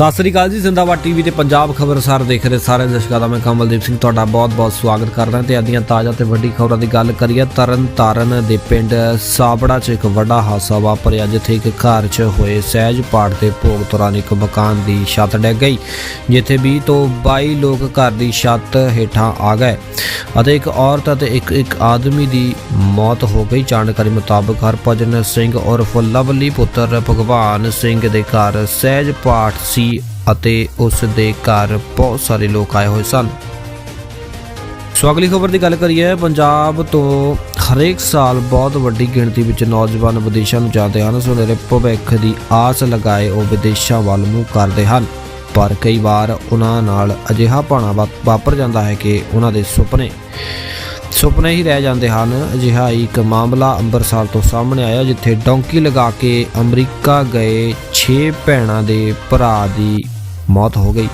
ਸਤਿ ਸ੍ਰੀ ਅਕਾਲ ਜੀ, ਜ਼ਿੰਦਾਬਾਦ ਟੀਵੀ ਤੇ ਪੰਜਾਬ ਖਬਰਸਾਰ ਦੇਖ ਰਹੇ ਸਾਰੇ ਦਰਸ਼ਕਾਂ ਦਾ ਮੈਂ ਕਮਲਦੀਪ ਸਿੰਘ, ਤੁਹਾਡਾ ਬਹੁਤ-ਬਹੁਤ ਸਵਾਗਤ ਕਰਦਾ ਤੇ ਅੱਜ ਦੀਆਂ ਤਾਜ਼ਾ ਤੇ ਵੱਡੀ ਖਬਰਾਂ ਦੀ ਗੱਲ ਕਰੀਏ ਤਰਨ ਤਾਰਨ ਦੇ ਪਿੰਡ ਸਾਬੜਾ 'ਚ ਇੱਕ ਵੱਡਾ ਹਾਦਸਾ ਵਾਪਰਿਆ, ਜਿੱਥੇ ਇੱਕ ਘਰ 'ਚ ਹੋਏ ਸਹਿਜ ਪਾੜ ਦੇ ਭੋਗ ਦੌਰਾਨ ਇੱਕ ਮਕਾਨ ਦੀ ਛੱਤ ਡਿੱਗ ਗਈ, ਜਿੱਥੇ 20 ਤੋਂ 22 ਲੋਕ ਘਰ ਦੀ ਛੱਤ ਹੇਠਾਂ ਆ ਗਏ ਅਤੇ ਇੱਕ ਔਰਤ ਅਤੇ ਇੱਕ ਇੱਕ ਆਦਮੀ ਦੀ ਮੌਤ ਹੋ ਗਈ। ਜਾਣਕਾਰੀ ਮੁਤਾਬਕ ਹਰਭਜਨ ਸਿੰਘ ਉਰਫ ਲਵਲੀ ਪੁੱਤਰ ਭਗਵਾਨ ਸਿੰਘ ਦੇ ਘਰ ਸਹਿਜ ਪਾਠ ਸੀ ਅਤੇ ਉਸ ਦੇ ਘਰ ਬਹੁਤ ਸਾਰੇ ਲੋਕ ਆਏ ਹੋਏ ਸਨ। ਸੋ ਅਗਲੀ ਖਬਰ ਦੀ ਗੱਲ ਕਰੀਏ, ਪੰਜਾਬ ਤੋਂ ਹਰੇਕ ਸਾਲ ਬਹੁਤ ਵੱਡੀ ਗਿਣਤੀ ਵਿੱਚ ਨੌਜਵਾਨ ਵਿਦੇਸ਼ਾਂ ਨੂੰ ਜਾਂਦੇ ਹਨ। ਸੁਨਹਿਰੇ ਭਵਿੱਖ ਦੀ ਆਸ ਲਗਾਏ ਉਹ ਵਿਦੇਸ਼ਾਂ ਵੱਲ ਮੂੰਹ ਕਰਦੇ ਹਨ। ਪਰ ਕਈ ਵਾਰ ਉਹਨਾਂ ਨਾਲ ਅਜਿਹਾ ਭਾਣਾ ਵਾ- ਵਾਪਰ ਜਾਂਦਾ ਹੈ ਕਿ ਉਹਨਾਂ ਦੇ ਸੁਪਨੇ ਸੁਪਨੇ ਹੀ ਰਹਿ ਜਾਂਦੇ ਹਨ। ਅਜਿਹਾ ਹੀ ਇੱਕ ਮਾਮਲਾ ਅੰਮ੍ਰਿਤਸਰ ਤੋਂ ਸਾਹਮਣੇ ਆਇਆ, ਜਿੱਥੇ ਡੌਂਕੀ ਲਗਾ ਕੇ ਅਮਰੀਕਾ ਗਏ 6 ਭੈਣਾਂ ਦੇ ਭਰਾ ਦੀ ਮੌਤ ਹੋ ਗਈ।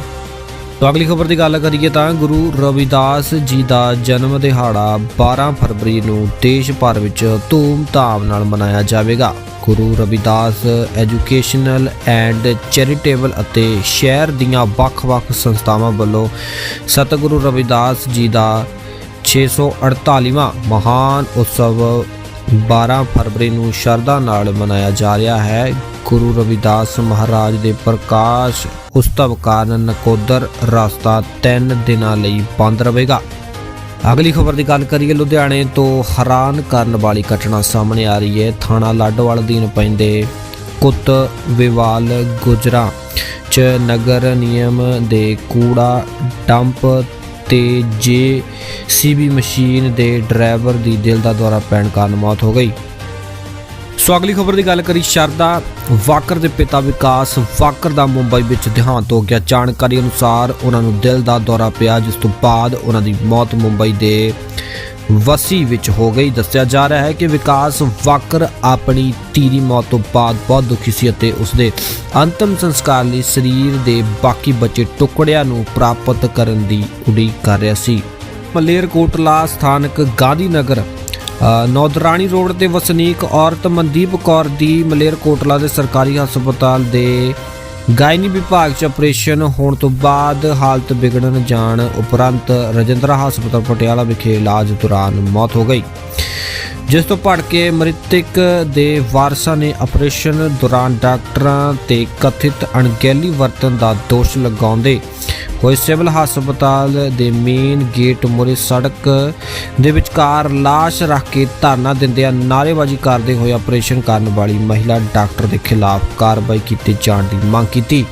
ਤਾਂ ਅਗਲੀ ਖਬਰ ਦੀ ਗੱਲ ਕਰੀਏ ਤਾਂ ਗੁਰੂ ਰਵਿਦਾਸ ਜੀ ਦਾ ਜਨਮ ਦਿਹਾੜਾ 12 ਫਰਵਰੀ ਨੂੰ ਦੇਸ਼ ਭਰ ਵਿੱਚ ਧੂਮ-ਧਾਮ ਨਾਲ ਮਨਾਇਆ ਜਾਵੇਗਾ। Guru Ravidas educational and charitable ਅਤੇ ਸ਼ਹਿਰ ਦੀਆਂ ਵੱਖ-ਵੱਖ ਸੰਸਥਾਵਾਂ ਵੱਲੋਂ ਸਤਿਗੁਰੂ ਰਵਿਦਾਸ ਜੀ ਦਾ 648ਵਾਂ ਮਹਾਨ ਉਤਸਵ 12 ਫਰਵਰੀ ਨੂੰ ਸ਼ਰਧਾ ਨਾਲ ਮਨਾਇਆ ਜਾ ਰਿਹਾ ਹੈ। ਗੁਰੂ ਰਵਿਦਾਸ ਮਹਾਰਾਜ ਦੇ ਪ੍ਰਕਾਸ਼ ਉਤਸਵ ਕਾਰਨ ਨਕੋਦਰ ਰਸਤਾ 3 ਦਿਨਾਂ ਲਈ ਬੰਦ ਰਹੇਗਾ। ਅਗਲੀ ਖਬਰ ਦੀ ਗੱਲ ਕਰੀਏ, ਲੁਧਿਆਣੇ ਤੋਂ ਹੈਰਾਨ ਕਰਨ ਵਾਲੀ ਘਟਨਾ ਸਾਹਮਣੇ ਆ ਰਹੀ ਹੈ। ਥਾਣਾ ਲਾਡੋਵਾਲ ਅਧੀਨ ਪੈਂਦੇ ਕੁੱਤ ਵਿਵਾਲ ਗੁਜਰਾ ਚ ਨਗਰ ਨਿਯਮ ਦੇ ਕੂੜਾ ਡੰਪ ਤੇ ਜੇ ਸੀਬੀ ਮਸ਼ੀਨ ਦੇ ਡਰਾਈਵਰ ਦੀ ਦਿਲ ਦਾ ਦੌਰਾ ਪੈਣ ਕਾਰਨ ਮੌਤ ਹੋ ਗਈ। ਸੋ ਅਗਲੀ ਖਬਰ ਦੀ ਗੱਲ ਕਰੀ ਸ਼ਰਦਾ ਵਾਕਰ ਦੇ ਪਿਤਾ ਵਿਕਾਸ ਵਾਕਰ ਦਾ ਮੁੰਬਈ ਵਿੱਚ ਦੇਹਾਂਤ ਹੋ ਗਿਆ। ਜਾਣਕਾਰੀ ਅਨੁਸਾਰ ਉਹਨਾਂ ਨੂੰ ਦਿਲ ਦਾ ਦੌਰਾ ਪਿਆ, ਜਿਸ ਤੋਂ ਬਾਅਦ ਉਹਨਾਂ ਦੀ ਮੌਤ ਮੁੰਬਈ ਦੇ ਵਸੀ ਵਿੱਚ ਹੋ ਗਈ। ਦੱਸਿਆ ਜਾ ਰਿਹਾ ਹੈ ਕਿ ਵਿਕਾਸ ਵਾਕਰ ਆਪਣੀ ਧੀ ਮੌਤ ਤੋਂ ਬਾਅਦ ਬਹੁਤ ਦੁਖੀ ਸੀ ਅਤੇ ਉਸਦੇ ਅੰਤਮ ਸੰਸਕਾਰ ਲਈ ਸਰੀਰ ਦੇ ਬਾਕੀ ਬਚੇ ਟੁਕੜਿਆਂ ਨੂੰ ਪ੍ਰਾਪਤ ਕਰਨ ਦੀ ਉਡੀਕ ਕਰ ਰਿਹਾ ਸੀ। ਮਲੇਰਕੋਟਲਾ ਸਥਾਨਕ ਗਾਂਧੀ ਨਗਰ ਨੌਦਰਾਣੀ ਰੋਡ ਤੇ ਵਸਨੀਕ ਔਰਤ ਮਨਦੀਪ ਕੌਰ ਦੀ ਮਲੇਰਕੋਟਲਾ ਦੇ ਸਰਕਾਰੀ ਹਸਪਤਾਲ ਦੇ ਗਾਇਨੀ ਵਿਭਾਗ 'ਚ ਆਪਰੇਸ਼ਨ ਹੋਣ ਤੋਂ ਬਾਅਦ ਹਾਲਤ ਵਿਗੜਨ ਜਾਣ ਉਪਰੰਤ ਰਜਿੰਦਰਾ ਹਸਪਤਾਲ ਪਟਿਆਲਾ ਵਿਖੇ ਇਲਾਜ ਦੌਰਾਨ ਮੌਤ ਹੋ ਗਈ। ਜਿਸ ਤੋਂ ਭੜਕੇ ਮ੍ਰਿਤਕ ਦੇ ਵਾਰਸਾਂ ਨੇ ਆਪਰੇਸ਼ਨ ਦੌਰਾਨ ਡਾਕਟਰਾਂ ਤੇ ਕਥਿਤ ਅਣਗਹਿਲੀ ਵਰਤਣ ਦਾ ਦੋਸ਼ ਲਗਾਉਂਦੇ ਹੋਏ ਸਿਵਲ ਹਸਪਤਾਲ ਦੇ ਮੇਨ ਗੇਟ ਮੁਰੇ ਸੜਕ ਦੇ ਵਿਚਕਾਰ ਲਾਸ਼ ਰੱਖ ਕੇ ਧਰਨਾ ਦਿੰਦਿਆਂ ਨਾਅਰੇਬਾਜ਼ੀ ਕਰਦੇ ਹੋਏ ਆਪਰੇਸ਼ਨ ਕਰਨ ਵਾਲੀ ਮਹਿਲਾ ਡਾਕਟਰ ਦੇ ਖਿਲਾਫ ਕਾਰਵਾਈ ਕੀਤੇ ਜਾਣ ਦੀ ਮੰਗ ਕੀਤੀ।